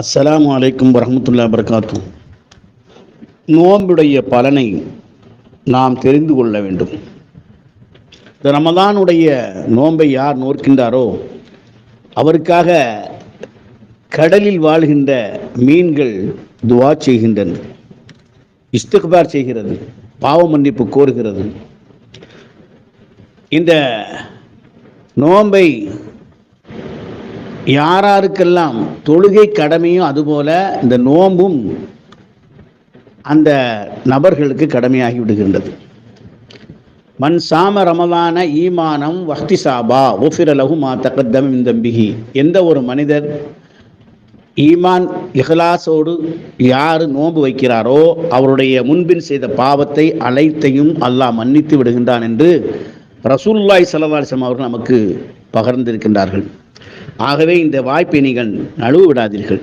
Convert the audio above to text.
அஸ்லாம் அலைக்கும் வரமத்துல்லா வபரகாத்து நோம்புடைய பலனை நாம் தெரிந்து கொள்ள வேண்டும். இந்த ரமதானுடைய நோன்பை யார் நோக்கின்றாரோ அவருக்காக கடலில் வாழ்கின்ற மீன்கள் துவா செய்கின்றன. இஸ்திக்பார் செய்கிறது பாவ மன்னிப்பு கோருகிறது. இந்த நோம்பை யாராருக்கெல்லாம் தொழுகை கடமையும் அதுபோல இந்த நோம்பும் அந்த நபர்களுக்கு கடமையாகி விடுகின்றது. மண் சாம ரமலான ஈமானம் வஹ்தி சாபா ஒஃபிர லகுமா தகத்தம் தம்பிகி எந்த ஒரு மனிதர் ஈமான் இஹ்லாசோடு யார் நோன்பு வைக்கிறாரோ அவருடைய முன்பின் செய்த பாவத்தை அனைத்தையும் அல்லாஹ் மன்னித்து விடுகின்றான் என்று ரசூல்லாய் சல்லல்லாஹம் அவர்கள் நமக்கு பகர்ந்திருக்கின்றார்கள். ஆகவே இந்த வாய்ப்பை நீங்கள் நழுவ விடாதீர்கள்.